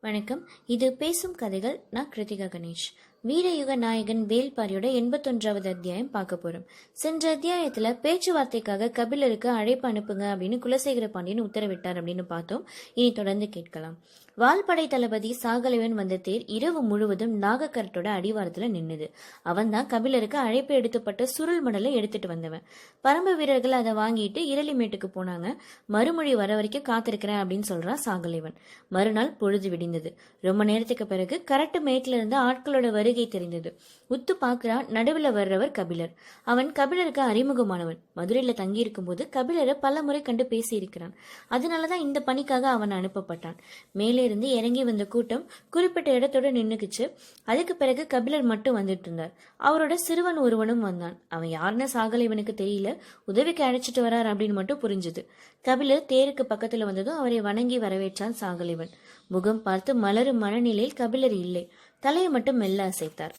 வணக்கம். இது பேசும் கதைகள் நான் கிருத்திகா கணேஷ். வீரயுக நாயகன் வேல்பாரியோட எண்பத்தொன்றாவது அத்தியாயம் பார்க்க போறோம். சென்ற அத்தியாயத்துல பேச்சுவார்த்தைக்காக கபிலருக்கு அழைப்பு அனுப்புங்க அப்படின்னு குலசேகர பாண்டியன் உத்தரவிட்டார் அப்படின்னு பார்த்தோம். இனி தொடர்ந்து கேட்கலாம். வால்படை தளபதி சாகலைவன் வந்த தேர் இரவு முழுவதும் நாகக்கரட்டோட அடிவாரத்துல நின்னுது. அவன் தான் கபிலருக்கு அழைப்பு எடுத்துப்பட்ட சுருள் மணலை எடுத்துட்டு வந்தவன். பரம்பு வீரர்கள் அதை வாங்கிட்டு இரளிமேட்டுக்கு போனாங்க. மறுமொழி வர வரைக்கும் காத்திருக்கிறேன் அப்படின்னு சொல்றான் சாகலைவன். மறுநாள் பொழுது விடிந்தது. ரொம்ப நேரத்துக்கு பிறகு கரட்டு மேட்ல இருந்து ஆட்களோட வருகை தெரிந்தது. உத்து பார்க்கிறான் நடுவில் வர்றவர் கபிலர். அவன் கபிலருக்கு அறிமுகமானவன். மதுரையில தங்கி இருக்கும்போது கபிலரை பல முறை கண்டு பேசியிருக்கிறான். அதனாலதான் இந்த பணிக்காக அவன் அனுப்பப்பட்டான். மேலே இருந்து இறங்கி வந்த கூட்டம் குறிப்பிட்ட இடத்தோட நின்னுக்குச்சு. அதுக்கு பிறகு கபிலர் மட்டும் வந்துட்டு இருந்தார். அவரோட சிறுவன் ஒருவனும் வந்தான். அவன் யாருன்னு சாகல இவனுக்கு தெரியல. உதவிக்கு அழைச்சிட்டு வரார் அப்படின்னு மட்டும் புரிஞ்சுது. கபிலர் தேருக்கு பக்கத்துல வந்ததும் அவரை வணங்கி வரவேற்றான் சாகலிவன். முகம் பார்த்து மலரும் மனநிலையில் கபிலர் இல்லை. தலையை மட்டும் மெல்ல அசைத்தார்.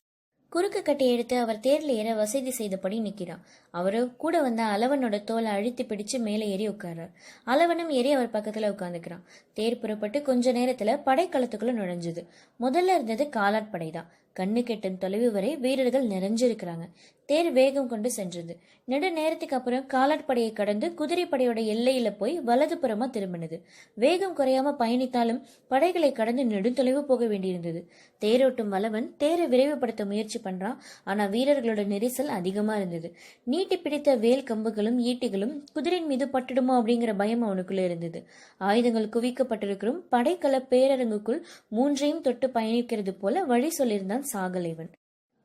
குறுக்கு கட்டி எடுத்து அவர் தேர்ல ஏற வசதி செய்தபடி நிக்கிறான் அவரு கூட வந்த அளவனோட தோலை அழுத்தி பிடிச்சு மேலே ஏறி உட்கார்றார். அளவனும் ஏறி அவர் பக்கத்துல உட்காந்துக்கிறான் தேர் புறப்பட்டு கொஞ்ச நேரத்துல படைக்களத்துக்குள்ள நுழைஞ்சது. முதல்ல இருந்தது காலாட்படை தான் கண்ணு தொலைவு வரை வீரர்கள் நிறைஞ்சிருக்கிறாங்க. தேர் வேகம் கொண்டு சென்றது. நெடு நேரத்துக்கு அப்புறம் காலாட்படையை கடந்து குதிரைப்படையோட எல்லையில போய் வலது புறமா திரும்பினது. வேகம் குறையாம பயணித்தாலும் படைகளை கடந்து நெடுந்தொலைவு போக வேண்டியிருந்தது. தேரோட்டும் வளவன் தேரை விரைவுபடுத்த முயற்சி பண்றான். ஆனா வீரர்களோட நெரிசல் அதிகமா இருந்தது. நீட்டி பிடித்த வேல் கம்புகளும் ஈட்டிகளும் குதிரையின் மீது பட்டுடுமோ அப்படிங்கிற பயம் அவனுக்குள்ள இருந்தது. ஆயுதங்கள் குவிக்கப்பட்டிருக்கிறோம். படைக்கல பேரரங்குக்குள் மூன்றையும் தொட்டு பயணிக்கிறது போல வழி சொல்லியிருந்தான் சாகலைவன்.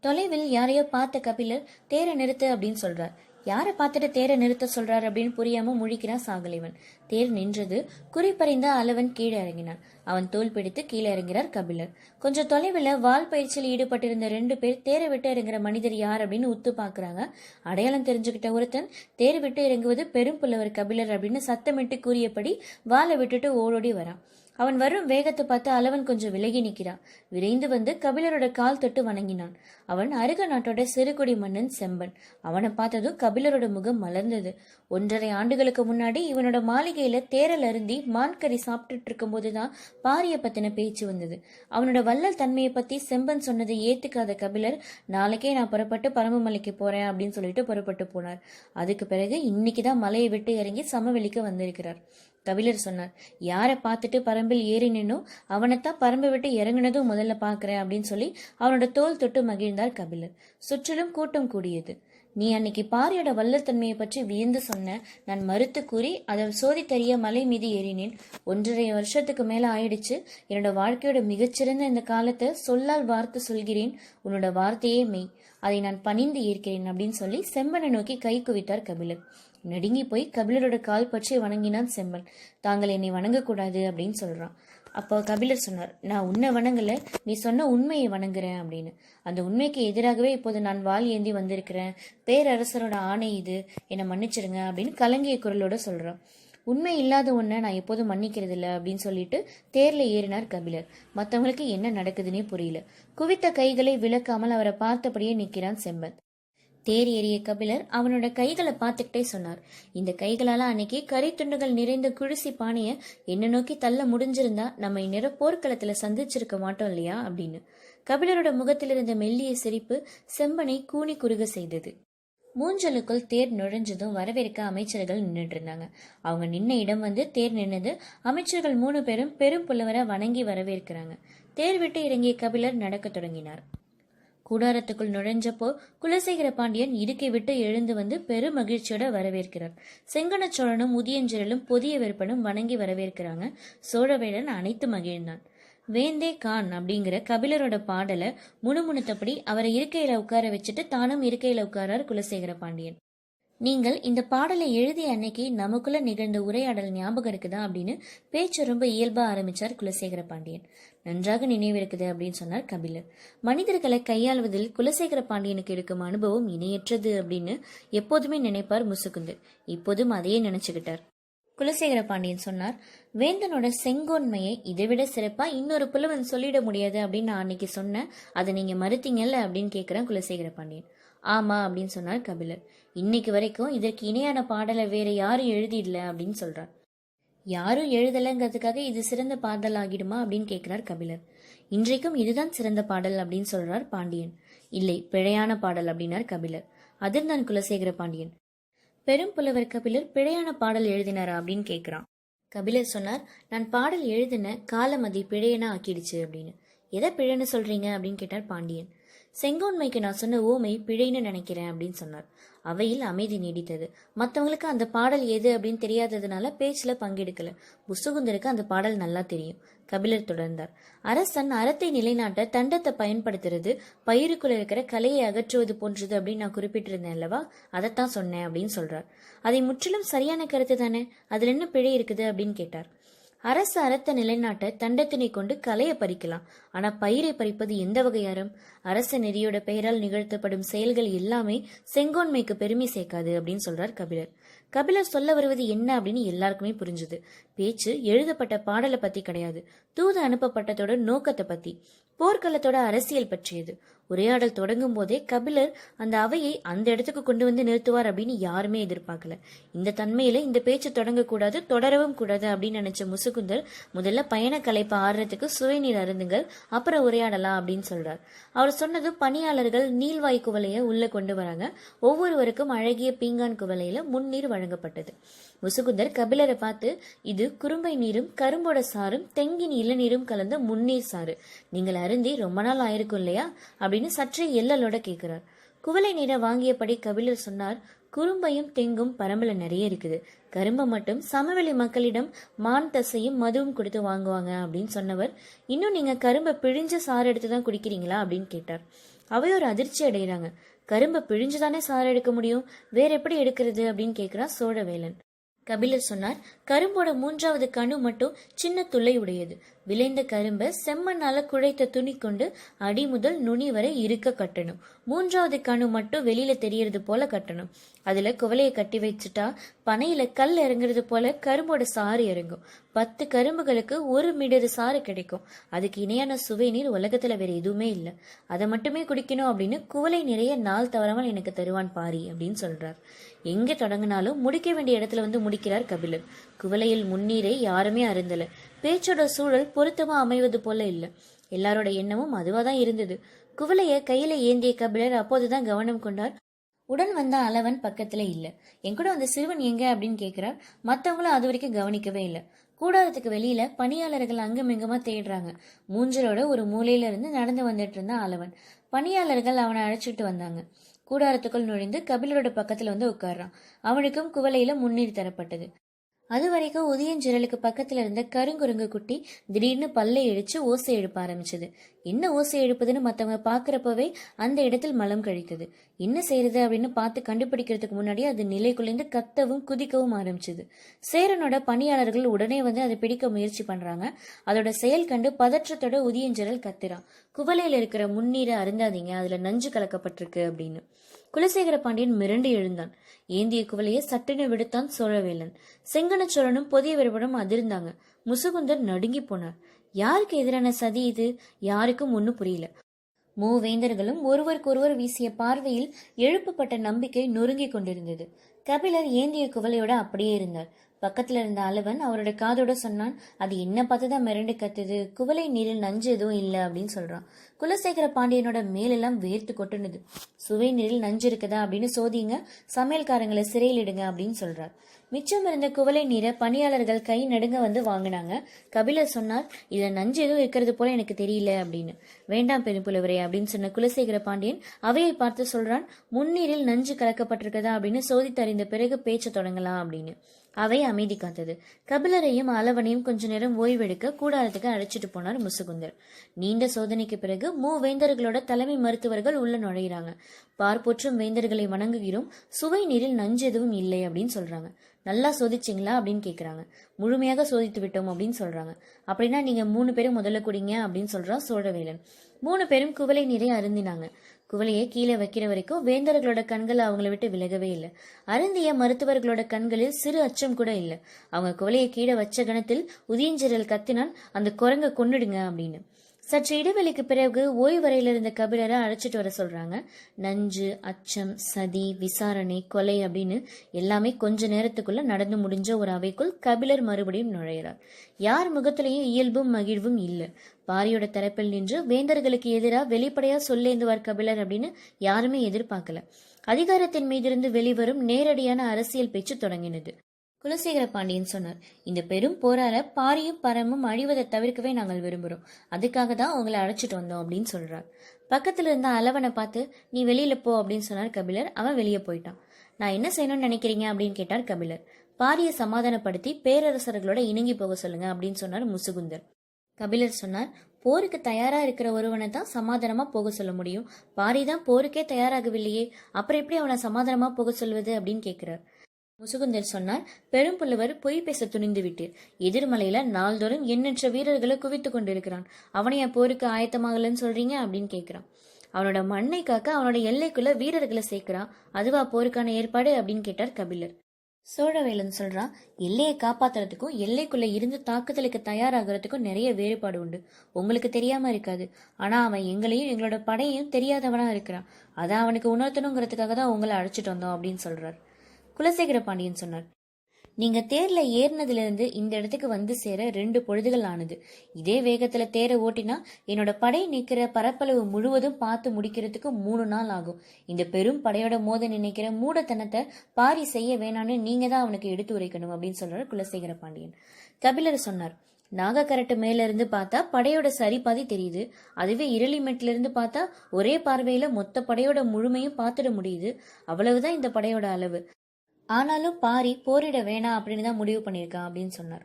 தொலைவில் யாரையோ பார்த்த கபிலர் தேரை நிறுத்து அப்படின்னு சொல்றார். யாரை பார்த்துட்டு தேரை நிறுத்த சொல்றாரு அப்படின்னு புரியாம முழிக்கிறான் சாகலைவன். தேர் நின்றது குறிப்பறிந்த அளவன் கீழே இறங்கினான். அவன் தோல் பிடித்து கீழே இறங்கிறார் கபிலர். கொஞ்சம் தொலைவில் வால் பயிற்சியில் ஈடுபட்டிருந்த ரெண்டு பேர் தேரை விட்டு இறங்குற மனிதர் யார்? அப்படின்னு உத்து பாக்குறாங்க. அடையாளம் தெரிஞ்சுக்கிட்ட ஒருத்தன் தேர் விட்டு இறங்குவது பெரும் புலவர் கபிலர் அப்படின்னு சத்தமிட்டு கூறியபடி வாளை விட்டுட்டு ஓடோடி வரான். அவன் வரும் வேகத்தை பார்த்து அளவன் கொஞ்சம் விலகி நிற்கிறான். விரைந்து வந்து கபிலரோட கால் தொட்டு வணங்கினான். அவன் அருக நாட்டோட சிறுகுடி மன்னன் செம்பன். அவனை பார்த்ததும் கபிலரோட முகம் மலர்ந்தது. ஒன்றரை ஆண்டுகளுக்கு முன்னாடி இவனோட மாளிகையில தேரல் அருந்தி மான்கறி சாப்பிட்டுட்டு இருக்கும் தான் பாரிய பத்தின பேச்சு வந்தது. அவனோட வள்ளல் தன்மையை பத்தி செம்பன் சொன்னதை ஏத்துக்காத கபிலர் நாளைக்கே நான் புறப்பட்டு பரமமலைக்கு போறேன் அப்படின்னு சொல்லிட்டு புறப்பட்டு போனார். அதுக்கு பிறகு இன்னைக்குதான் மலையை விட்டு இறங்கி சமவெளிக்கு வந்திருக்கிறார். கபிலர் சொன்னார் யாரை பார்த்துட்டு பரம்பில் ஏறினேனோ அவனைத்தான் பரம்பை விட்டு இறங்குனதும் முதல்ல பார்க்கறேன் அப்படின்னு சொல்லி அவனோட தோல் தொட்டு மகிழ்ந்தார் கபிலர். சுற்றிலும் கூட்டம் கூடியது. நீ அன்னைக்கு பாரியோட வல்லத்தன்மையை பற்றி வியந்து சொன்ன நான் மறுத்து கூறி அதை சோதித்தறிய மலை மீது ஏறினேன். ஒன்றரை வருஷத்துக்கு மேல ஆயிடுச்சு. என்னோட வாழ்க்கையோட மிகச்சிறந்த இந்த காலத்தை சொல்லால் வார்த்தை சொல்கிறேன். உன்னோட வார்த்தையே மெய். அதை நான் பணிந்து ஏற்கிறேன் அப்படின்னு சொல்லி செம்பனை நோக்கி கை குவித்தார் கபிலர். நடுங்கி போய் கபிலரோட கால் பற்றி வணங்கினான் செம்மல். தாங்கள் என்னை வணங்கக்கூடாது அப்படின்னு சொல்கிறான் அப்போ கபிலர் சொன்னார் நான் உன்னை வணங்கலை நீ சொன்ன உண்மையை வணங்குறேன் அப்படின்னு. அந்த உண்மைக்கு எதிராகவே இப்போது நான் வாள் ஏந்தி வந்திருக்கிறேன். பேரரசரோட ஆணை இது. என்னை மன்னிச்சிருங்க அப்படின்னு கலங்கிய குரலோட சொல்கிறான் உண்மை இல்லாத ஒன்றை நான் எப்போதும் மன்னிக்கிறது இல்லை அப்படின்னு சொல்லிட்டு தேர்ல ஏறினார் கபிலர். மற்றவங்களுக்கு என்ன நடக்குதுன்னே புரியல. குவித்த கைகளை விளக்காமல் அவரை பார்த்தபடியே நிற்கிறான் செம்பன் தேர் ஏறிய கபிலர் அவனோட கைகளை பார்த்துக்கிட்டே சொன்னார். இந்த கைகளால அன்னைக்கு கரித்துண்டுகள் நிறைந்த குடிசி பானைய என்ன நோக்கி தள்ள முடிஞ்சிருந்தா நம்ம இந்நேர போர்க்களத்துல சந்திச்சிருக்க மாட்டோம் இல்லையா அப்படின்னு. கபிலரோட முகத்தில் இருந்த மெல்லிய சிரிப்பு செம்பனை கூனி குறுக செய்தது. மூஞ்சலுக்குள் தேர் நுழைஞ்சதும் வரவேற்க அமைச்சர்கள் நின்றுட்டு இருந்தாங்க. அவங்க நின்ன இடம் வந்து தேர் நின்னது அமைச்சர்கள் மூணு பேரும் பெரும் புலவரை வணங்கி வரவேற்கிறாங்க. தேர் விட்டு இறங்கிய கபிலர் நடக்க தொடங்கினார். கூடாரத்துக்குள் நுழைஞ்சப்போ குலசேகர பாண்டியன் இடுக்கை விட்டு எழுந்து வந்து பெரும் மகிழ்ச்சியோட வரவேற்கிறார். செங்கன சோழனும் உதியஞ்சிரலும் புதிய வெறுப்பனும் வணங்கி வரவேற்கிறாங்க. சோழவேடன் அனைத்து மகிழ்ந்தான். வேந்தே கான் அப்படிங்கிற கபிலரோட பாடலை முணுமுணுத்தபடி அவரை இருக்கையில உட்கார வச்சுட்டு தானும் இருக்கையில உட்காரார் குலசேகர பாண்டியன். நீங்கள் இந்த பாடலை எழுதிய அன்னைக்கு நமக்குள்ள நிகழ்ந்த உரையாடல் ஞாபகம் இருக்குதா அப்படின்னு பேச்சு ரொம்ப இயல்பா ஆரம்பிச்சார் குலசேகர பாண்டியன் நன்றாக நினைவிருக்குது அப்படின்னு சொன்னார் கபிலர். மனிதர்களை கையாள்வதில் குலசேகர பாண்டியனுக்கு இருக்கும் அனுபவம் இணையற்றது அப்படின்னு எப்போதுமே நினைப்பார் முசுகுந்தர். இப்போதும் அதையே நினைச்சுக்கிட்டார். குலசேகர பாண்டியன் சொன்னார் வேந்தனோட செங்கோன்மையை இதைவிட சிறப்பா இன்னொரு புலவன் சொல்லிட முடியாது அப்படின்னு நான் அன்னைக்கு சொன்னேன். அதை நீங்க மறுத்தீங்கல்ல? அப்படின்னு கேட்கிறேன் குலசேகர பாண்டியன் ஆமா அப்படின்னு சொன்னார் கபிலர். இன்னைக்கு வரைக்கும் இதற்கு இணையான பாடலை வேற யாரும் எழுதிடல அப்படின்னு சொல்றார். யாரும் எழுதலைங்கிறதுக்காக இது சிறந்த பாடல் ஆகிடுமா அப்படின்னு கேட்கிறார் கபிலர். இன்றைக்கும் இதுதான் சிறந்த பாடல் அப்படின்னு சொல்றார் பாண்டியன். இல்லை பிழையான பாடல் அப்படின்னார் கபிலர். அதிர்ந்தான் குலசேகர பாண்டியன். பெரும் புலவர் கபிலர் பிழையான பாடல் எழுதினாரா அப்படின்னு கேட்குறான். கபிலர் சொன்னார் நான் பாடல் எழுதின காலமதி பிழையனா ஆக்கிடுச்சு அப்படின்னு. எதை பிழைன்னு சொல்றீங்க? அப்படின்னு கேட்டார் பாண்டியன். செங்கோன்மைக்கு நான் சொன்ன ஓமை பிழைன்னு நினைக்கிறேன் அப்படின்னு சொன்னார். அவையில் அமைதி நீடித்தது. மற்றவங்களுக்கு அந்த பாடல் எது அப்படின்னு தெரியாததுனால பேச்சில் பங்கெடுக்கல. புசுகுந்தருக்கு அந்த பாடல் நல்லா தெரியும். கபிலர் தொடர்ந்தார். அரசன் அறத்தை நிலைநாட்ட தண்டத்தை பயன்படுத்துறது பயிருக்குள்ள இருக்கிற கலையை அகற்றுவது போன்றது அப்படின்னு நான் குறிப்பிட்டிருந்தேன் அல்லவா? அதைத்தான் சொன்னேன் அப்படின்னு சொல்றார். அதை முற்றிலும் சரியான கருத்து தானே? அதுல என்ன பிழை இருக்குது அப்படின்னு கேட்டார். அரசு அறத்தை நிலைநாட்ட தண்டத்தினை கொண்டு கலையை பறிக்கலாம். ஆனா பயிரை பறிப்பது எந்த வகை அறம் அரச நெறியோட பெயரால் நிகழ்த்தப்படும் செயல்கள் எல்லாமே செங்கோன்மைக்கு பெருமை சேர்க்காது அப்படின்னு சொல்றார் கபிலர். கபிலர் சொல்ல வருவது என்ன அப்படின்னு எல்லாருக்குமே புரிஞ்சுது. பேச்சு எழுதப்பட்ட பாடலை பத்தி கிடையாது. தூது அனுப்பப்பட்டதோட நோக்கத்தை பத்தி. போர்க்களத்தோட அரசியல் பற்றியது. உரையாடல் தொடங்கும் போதே கபிலர் அந்த அவையை அந்த இடத்துக்கு கொண்டு வந்து நிறுத்துவார் அப்படின்னு யாருமே எதிர்பார்க்கல. இந்த தன்மையில இந்த பேச்சு தொடங்கக்கூடாது தொடரவும் கூடாது அப்படின்னு நினைச்ச முசுகுந்தர் முதல்ல பயண கலைப்பை ஆடுறதுக்கு சுவைநீர் அருந்துங்கள் அப்புறம் உரையாடலாம் அப்படின்னு சொல்றார். அவர் சொன்னது பணியாளர்கள் நீள்வாய் குவலைய உள்ள கொண்டு வராங்க. ஒவ்வொருவருக்கும் அழகிய பீங்கான் குவலையில முன்னீர் வழங்கப்பட்டது. முசுகுந்தர் கபிலரை பார்த்து இது குறும்பை நீரும் கரும்போட சாரும் தெங்கின் இளநீரும் கலந்த முன்னீர் சாறு. நீங்கள் அருந்தி ரொம்ப நாள் ஆயிருக்கும் இல்லையா? அப்படின்னு சற்றே எல்லலோட கேட்கிறார் குவளை நீரை வாங்கியபடி கபிலர் சொன்னார் குறும்பையும் தெங்கும் பரம்பல நிறைய இருக்குது. கரும்பை மட்டும் சமவெளி மக்களிடம் மான் தசையும் மதுவும் கொடுத்து வாங்குவாங்க அப்படின்னு சொன்னவர். இன்னும் நீங்க கரும்பை பிழிஞ்ச சாறு எடுத்து தான் குடிக்கிறீங்களா? அப்படின்னு கேட்டார். அவையோர் அதிர்ச்சி அடைகிறாங்க. கரும்பை பிழிஞ்சுதானே சாறு எடுக்க முடியும்? வேற எப்படி எடுக்கிறது? அப்படின்னு கேட்கிறான் சோழவேலன். கபிலர் சொன்னார் கரும்போட மூன்றாவது கணு மட்டும் சின்ன துளை உடையது. விளைந்த கரும்பை செம்மண்ணால குழைத்த துணி கொண்டு அடி முதல் நுனி வரை இருக்க கட்டணும். மூன்றாவது கணு மட்டும் வெளியில தெரியறது போல கட்டணும். அதுல குவலையை கட்டி வச்சுட்டா பனையில கல் இறங்குறது போல கரும்போட சாறு இறங்கும். பத்து கரும்புகளுக்கு ஒரு மீடரு சாறு கிடைக்கும். அதுக்கு இணையான சுவை நீர் உலகத்துல வேற எதுவுமே இல்லை. அதை மட்டுமே குடிக்கணும் அப்படின்னு குவலை நிறைய நாள் தவறாமல் எனக்கு தருவான் பாரி அப்படின்னு சொல்றார். எங்க தொடங்கினாலும் முடிக்க வேண்டிய இடத்துல வந்து முடிக்கிறார் கபிலர் குவலையில் முன்னீரை யாருமே அருந்தல. பேச்சோட சூழல் பொருத்தமா அமைவது போல இல்லை. எல்லாரோட எண்ணமும் அதுவா தான் இருந்தது. குவலைய கையில ஏந்திய கபிலர் அப்போதுதான் கவனம் கொண்டார். உடன் வந்த அளவன் பக்கத்துல இல்ல. என் கூட அந்த சிறுவன் எங்க அப்படின்னு கேக்குறார். மத்தவங்களும் அது வரைக்கும் கவனிக்கவே இல்ல. கூடாரத்துக்கு வெளியில பணியாளர்கள் அங்கும் இங்குமா தேடுறாங்க. மூஞ்சலோட ஒரு மூலையில இருந்து நடந்து வந்துட்டு இருந்தான் அளவன் பணியாளர்கள் அவனை அழைச்சிட்டு வந்தாங்க. கூடாரத்துக்குள் நுழைந்து கபிலரோட பக்கத்துல வந்து உட்கார்றான். அவனுக்கும் குவலையில முன்னீர் தரப்பட்டது. அது வரைக்கும் உதயஞ்சிரலுக்கு பக்கத்துல இருந்த கருங்குரங்கு குட்டி திடீர்னு பல்லை இழிச்சு ஓசை எழுப்ப ஆரம்பிச்சது. என்ன ஓசை எழுப்புதுன்னு மத்தவங்க பாக்குறப்பவே அந்த இடத்தில் மலம் கழித்தது என்ன செய்யறது அப்படின்னு பார்த்து கண்டுபிடிக்கிறதுக்கு முன்னாடி அது நிலை குலைந்து கத்தவும் குதிக்கவும் ஆரம்பிச்சது. சேரனோட பணியாளர்கள் உடனே வந்து அதை பிடிக்க முயற்சி பண்றாங்க. அதோட செயல் கண்டு பதற்றத்தோட உதயஞ்சிரல் கத்துறான் குவலையில இருக்கிற முன்னீரை அருந்தாதீங்க அதுல நஞ்சு கலக்கப்பட்டிருக்கு அப்படின்னு. குலசேகர பாண்டியன் மிரண்டு எழுந்தான். ஏந்திய குவலையை சட்டென விடுத்தான் சோழவேலன். செங்கன சோழனும் புதிய விருப்பனும் அதிர்ந்தாங்க. முசுகுந்தர் நடுங்கி போனார். யாருக்கு எதிரான சதி இது? யாருக்கும் ஒன்னும் புரியல. மூவேந்தர்களும் ஒருவருக்கொருவர் வீசிய பார்வையில் எழுப்பப்பட்ட நம்பிக்கை நொறுங்கிக் கொண்டிருந்தது. கபிலர் ஏந்திய குவலையோட அப்படியே இருந்தார். பக்கத்துல இருந்த அளவன் அவரோட காதோட சொன்னான் அது என்ன பார்த்துதான் மிரண்டு கத்துது. குவளை நீரில் நஞ்சு எதுவும் இல்லை அப்படின்னு சொல்றான். குலசேகர பாண்டியனோட மேலெல்லாம் வேர்த்து கொட்டுனது. சுவை நீரில் நஞ்சு இருக்குதா? அப்படின்னு சோதிங்க. சமையல்காரங்களை சிறையில் இடுங்க அப்படின்னு சொல்றார். மிச்சம் இருந்த குவளை நீரை பணியாளர்கள் கை நடுங்க வந்து வாங்கினாங்க. கபிலர் சொன்னார் இதுல நஞ்சு எதுவும் இருக்கிறது போல எனக்கு தெரியல அப்படின்னு. வேண்டாம் பெருப்புலவரே அப்படின்னு சொன்ன குலசேகர பாண்டியன் அவையை பார்த்து சொல்றான் முன்னீரில் நஞ்சு கலக்கப்பட்டிருக்கதா? அப்படின்னு சோதித்தறிந்த பிறகு பேச்ச தொடங்கலாம் அப்படின்னு. அவை அமைதி காத்தது. கபிலரையும் அளவனையும் கொஞ்ச நேரம் ஓய்வெடுக்க கூடாரத்துக்கு அழைச்சிட்டு போனார் முசுகுந்தர். நீண்ட சோதனைக்கு பிறகு மூவேந்தர்களோட தலைமை மருத்துவர்கள் உள்ள நுழையிறாங்க. பார்ப்போற்றும் வேந்தர்களை வணங்குகிறோம் சுவை நீரில் நஞ்சு எதுவும் இல்லை அப்படின்னு சொல்றாங்க. நல்லா சோதிச்சிங்களா அப்படின்னு கேட்குறாங்க முழுமையாக சோதித்து விட்டோம் அப்படின்னு சொல்றாங்க. அப்படின்னா நீங்க மூணு பேரும் முதல்ல குடிங்க அப்படின்னு சொல்றான் சோழவேலன். மூணு பேரும் குவளை நீரை அருந்தினாங்க. குவலையை கீழே வைக்கிற வரைக்கும் வேந்தர்களோட கண்கள் அவங்கள விட்டு விலகவே இல்லை. அருந்திய மருத்துவர்களோட கண்களில் சிறு அச்சம் கூட இல்லை. அவங்க குவலையை கீழே வச்ச கணத்தில் உதியஞ்சிரல் கத்தினான் அந்த குரங்க கொன்னுடுங்க அப்படின்னு. சற்று இடைவெளிக்கு பிறகு ஓய்வறையில் இருந்த கபிலரை அழைச்சிட்டு வர சொல்றாங்க. நஞ்சு அச்சம் சதி விசாரணை கொலை அப்படின்னு எல்லாமே கொஞ்ச நேரத்துக்குள்ள நடந்து முடிஞ்ச ஒரு அவைக்குள் கபிலர் மறுபடியும் நுழையிறார். யார் முகத்திலையும் இயல்பும் மகிழ்வும் இல்லை. பாரியோட தரப்பில் நின்று வேந்தர்களுக்கு எதிராக வெளிப்படையா சொல்லேந்துவார் கபிலர் அப்படின்னு யாருமே எதிர்பார்க்கல. அதிகாரத்தின் மீதிருந்து வெளிவரும் நேரடியான அரசியல் பேச்சு தொடங்கினது. குலசேகர பாண்டியன் சொன்னார் இந்த பெரும் போரால பாரியும் பரமும் அழிவதை தவிர்க்கவே நாங்கள் விரும்புகிறோம் அதுக்காக தான் உங்களை அழைச்சிட்டு வந்தோம் அப்படின்னு சொல்றார். பக்கத்துல இருந்த அளவனை பார்த்து நீ வெளியில போ அப்படின்னு சொன்னார் கபிலர். அவன் வெளியே போயிட்டான். நான் என்ன செய்யணும்னு நினைக்கிறீங்க? அப்படின்னு கேட்டார் கபிலர். பாரியை சமாதானப்படுத்தி பேரரசர்களோட இணங்கி போக சொல்லுங்க அப்படின்னு சொன்னார் முசுகுந்தர். கபிலர் சொன்னார் போருக்கு தயாரா இருக்கிற ஒருவனை தான் சமாதானமா போக சொல்ல முடியும். பாரி தான் போருக்கே தயாராகவில்லையே. அப்புறம் எப்படி அவனை சமாதானமா போக சொல்வது? அப்படின்னு கேட்கிறார் முசுகுந்தர் சொன்னார் பெரும்புலவர் பொய் பேச துணிந்து விட்டீர் எதிர்மலையில நாள்தோறும் எண்ணற்ற வீரர்களை குவித்து கொண்டிருக்கிறான். அவனைய போருக்கு ஆயத்தமாகலன்னு சொல்றீங்க? அப்படின்னு கேட்கிறான். அவனோட மண்ணை காக்க அவனோட எல்லைக்குள்ள வீரர்களை சேர்க்கிறான். அதுவா போருக்கான ஏற்பாடு? அப்படின்னு கேட்டார் கபிலர். சோழவேலன் சொல்றான் எல்லையை காப்பாத்துறதுக்கும் எல்லைக்குள்ள இருந்து தாக்குதலுக்கு தயாராகிறதுக்கும் நிறைய வேறுபாடு உண்டு. உங்களுக்கு தெரியாம இருக்காது. ஆனா அவன் எங்களையும் எங்களோட படையையும் தெரியாதவனா இருக்கிறான். அதை அவனுக்கு உணர்த்தணுங்கிறதுக்காக தான் உங்களை அழைச்சிட்டு வந்தோம் அப்படின்னு சொல்றாரு. குலசேகர பாண்டியன் சொன்னார். நீங்க தேர்ல ஏறினதுல இருந்து இந்த இடத்துக்கு வந்து சேர ரெண்டு பொழுதுகள் ஆனது. இதே வேகத்துல தேரை ஓட்டினா என்னோட படை நிக்கிற பரப்பளவு முழுவதும் பார்த்து முடிக்கிறதுக்கு மூணு நாள் ஆகும். இந்த பெரும் படையோட மோத நினைக்கிற மூடத்தனத்தை பாரி செய்ய வேணாம்னு நீங்க தான் அவனுக்கு எடுத்து உரைக்கணும் அப்படின்னு சொல்றாரு குலசேகர பாண்டியன். கபிலர் சொன்னார். நாகக்கரட்டு மேல இருந்து பார்த்தா படையோட சரிபாதி தெரியுது. அதுவே இரளிமெட்ல இருந்து பார்த்தா ஒரே பார்வையில மொத்த படையோட முழுமையும் பார்த்துட முடியுது. அவ்வளவுதான் இந்த படையோட அளவு. ஆனாலும் பாரி போரிட வேணாம் அப்படின்னு தான் முடிவு பண்ணியிருக்கான் அப்படின்னு சொன்னார்.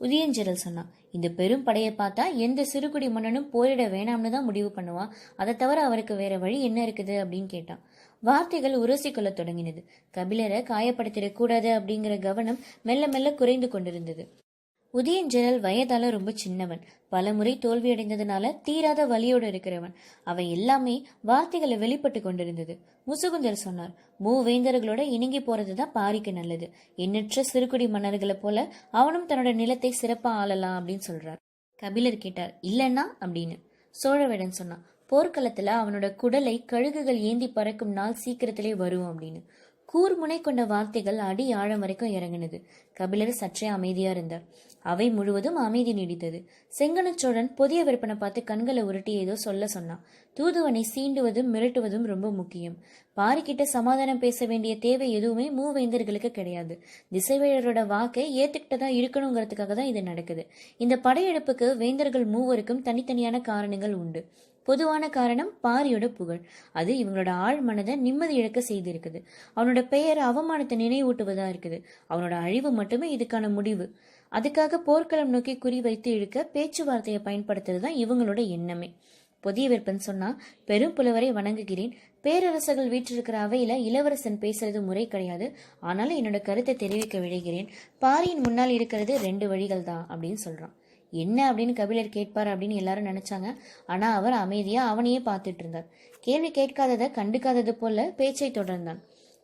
உதயஞ்செரல் சொன்னான் இந்த பெரும் படையை பார்த்தா எந்த சிறுகுடி மன்னனும் போரிட வேணாம்னு தான் முடிவு பண்ணுவான். அதை தவிர அவருக்கு வேற வழி என்ன இருக்குது அப்படின்னு கேட்டான். வார்த்தைகள் உரசிக்கொள்ள தொடங்கினது. கபிலரை காயப்படுத்திடக்கூடாது அப்படிங்கிற கவனம் மெல்ல மெல்ல குறைந்து கொண்டிருந்தது. உதயஞ்செரல் வயதால ரொம்ப சின்னவன். பலமுறை தோல்வியடைந்ததுனால தீராத வலியோடு இருக்கிறவன். அவன் எல்லாமே வார்த்தைகளை வெளிப்பட்டு கொண்டிருந்தது. முசுகுந்தர் சொன்னார் மூவேந்தர்களோட இணங்கி போறது தான் பாரிக்கு நல்லது. எண்ணற்ற சிறுகுடி மன்னர்களை போல அவனும் தன்னோட நிலத்தை சிறப்பா ஆளலாம் அப்படின்னு சொல்றார். கபிலர் கேட்டார் இல்லைன்னா அப்படின்னு. சோழவேடன் சொன்னான் போர்க்களத்துல அவனோட குடலை கழுகுகள் ஏந்தி பறக்கும் நாள் சீக்கிரத்திலே வரும் அப்படின்னு. கூர்முனை கொண்ட வார்த்தைகள் அடி ஆழம் வரைக்கும் இறங்கினது. கபிலர் சற்றே அமைதியா இருந்தார். அவை முழுவதும் அமைதி நீடித்தது. செங்கனச்சோழன் புதிய விற்பனை பார்த்து கண்களை உருட்டி ஏதோ சொல்ல சொன்னான். தூதுவனை சீண்டுவதும் மிரட்டுவதும் ரொம்ப முக்கியம். பாரிக்கிட்ட சமாதானம் பேச வேண்டிய தேவை எதுவுமே மூவேந்தர்களுக்கு கிடையாது. திசைவேழரோட வாக்கை ஏத்துக்கிட்டதா இருக்கணுங்கிறதுக்காக தான் இது நடக்குது. இந்த படையெடுப்புக்கு வேந்தர்கள் மூவருக்கும் தனித்தனியான காரணங்கள் உண்டு. பொதுவான காரணம் பாரியோட புகழ். அது இவங்களோட ஆழ் மனதை நிம்மதி இழக்க செய்திருக்குது. அவனோட பெயர் அவமானத்தை நினைவூட்டுவதா இருக்குது. அவனோட அழிவு மட்டுமே இதுக்கான முடிவு. அதுக்காக போர்க்களம் நோக்கி குறிவைத்து இழுக்க பேச்சுவார்த்தையை பயன்படுத்துறது தான் இவங்களோட எண்ணமே. புதிய விற்பன் சொன்னா பெரும் புலவரை வணங்குகிறேன். பேரரசர்கள் வீற்றிருக்கிற அவையில இளவரசன் பேசுறது முறை கிடையாது. ஆனாலும் என்னோட கருத்தை தெரிவிக்க விழைகிறேன். பாரியின் முன்னால் இருக்கிறது ரெண்டு வழிகள் தான் அப்படின்னு சொல்றான். என்ன அப்படின்னு கபிலர் கேட்பார் அப்படின்னு எல்லாரும் நினைச்சாங்க. ஆனா அவர் அமைதியா அவனையே பார்த்துட்டு இருந்தார். கேள்வி கேட்காததை கண்டுக்காதது போல பேச்சை தொடர்ந்தான்.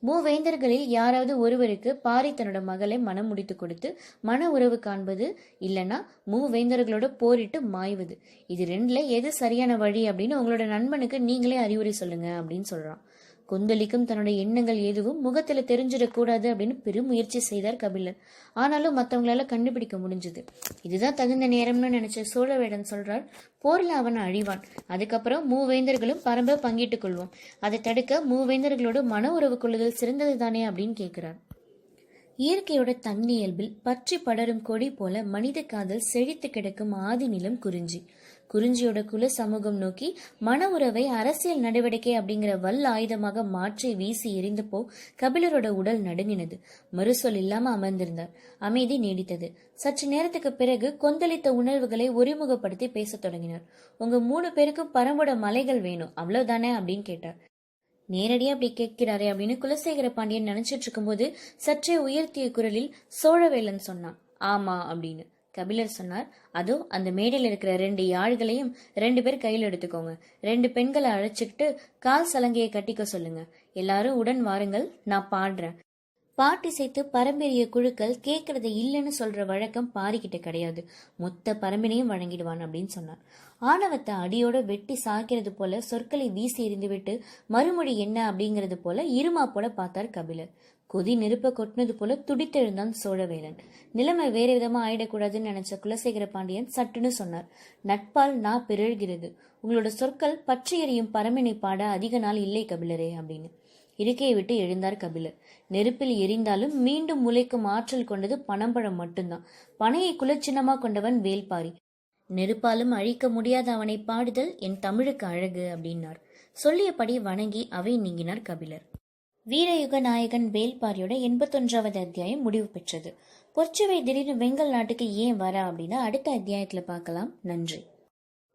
மூவேந்தர்களில் யாராவது ஒருவருக்கு பாரி தன்னோட மகளை மனம் முடித்து கொடுத்து மன உறவு காண்பது இல்லைன்னா மூவேந்தர்களோட போரிட்டு மாய்வது. இது ரெண்டுல எது சரியான வழி அப்படின்னு உங்களோட நண்பனுக்கு நீங்களே அறிவுரை சொல்லுங்க அப்படின்னு சொல்றான். கொந்தளிக்கும் தன்னோட எண்ணங்கள் எதுவும் முகத்துல தெரிஞ்சிடக்கூடாது அப்படின்னு பெரும் முயற்சி செய்தார் கபிலர் ஆனாலும் மற்றவங்களால கண்டுபிடிக்க முடிஞ்சது. இதுதான் தகுந்த நேரம்னு நினைச்ச சோழவேடன் சொல்றார் போர்ல அவன் அழிவான். அதுக்கப்புறம் மூவேந்தர்களும் பரம்ப பங்கிட்டுக் கொள்வோம். அதை தடுக்க மூவேந்தர்களோடு மன உறவு கொள்ளுதல் சிறந்தது தானே அப்படின்னு கேட்கிறார் இயற்கையோட தன்னியல்பில் பற்றி படரும் கொடி போல மனித காதல் செழித்து கிடக்கும் ஆதி நிலம் குறிஞ்சி. குறிஞ்சியோட குல சமூகம் நோக்கி மன உறவை அரசியல் நடவடிக்கை அப்படிங்கிற வல் ஆயுதமாக மாற்றி வீசி எரிந்தப்போ கபிலரோட உடல் நடுங்கினது. மறுசொல் இல்லாம அமர்ந்திருந்தார். அமைதி நீடித்தது. சற்று நேரத்துக்கு பிறகு கொந்தளித்த உணர்வுகளை ஒருமுகப்படுத்தி பேசத் தொடங்கினார். உங்க மூணு பேருக்கும் பரம்போட மலைகள் வேணும். அவ்வளவுதானே? அப்படின்னு கேட்டார். நேரடியா அப்படி கேட்கிறாரே அப்படின்னு குலசேகர பாண்டியன் நினைச்சிட்டு இருக்கும்போது சற்றே உயர்த்திய குரலில் சோழவேலன் சொன்னான். ஆமா அப்படின்னு. கபிலர் சொன்னார் அதோ அந்த மேடையில் இருக்கிற ரெண்டு யாழ்களையும் ரெண்டு பேர் கையில் எடுத்துக்கோங்க. ரெண்டு பெண்களை அழைச்சிக்கிட்டு கால் சலங்கையை கட்டிக்க சொல்லுங்க. எல்லாரும் உடன் வாருங்கள் நான் பாடுறேன். பாட்டி சேர்த்து பரம்பரிய குழுக்கள் கேட்கறத இல்லைன்னு சொல்ற வழக்கம் பாரிக்கிட்ட கிடையாது. மொத்த பரம்பினையும் வழங்கிடுவான் அப்படின்னு சொன்னார். ஆணவத்தை அடியோட வெட்டி சாய்க்கிறது போல சொற்களை வீசி எறிந்துவிட்டு மறுமொழி என்ன? அப்படிங்கிறது போல இருமா போல பார்த்தார் கபிலர். கொதி நெருப்ப கொட்டினது போல துடித்தெழுந்தான் சோழவேலன். நிலைமை வேற விதமா ஆயிடக்கூடாதுன்னு நினைச்ச குலசேகர பாண்டியன் சட்டுன்னு சொன்னார். நட்பால் நான் பிறழ்கிறது. உங்களோட சொற்கள் பற்றி எறியும் பரம்பினை பாட அதிக நாள் இல்லை கபிலரே அப்படின்னு. இருக்கையை விட்டு எழுந்தார் கபிலர். நெருப்பில் எரிந்தாலும் மீண்டும் முளைக்கும் ஆற்றல் கொண்டது பனம்பழம் மட்டும்தான். பனையை குலச்சின்னமா கொண்டவன் வேல்பாரி. நெருப்பாலும் அழிக்க முடியாத அவனை பாடுதல் என் தமிழுக்கு அழகு அப்படின்னார். சொல்லியபடி வணங்கி அவை நீங்கினார் கபிலர். வீரயுக நாயகன் வேல்பாரியோட எண்பத்தொன்றாவது அத்தியாயம் முடிவு பெற்றது. பொற்சுவை திடீர்னு வெங்கல் நாட்டுக்கு ஏன் வர அப்படின்னா அடுத்த அத்தியாயத்துல பார்க்கலாம். நன்றி.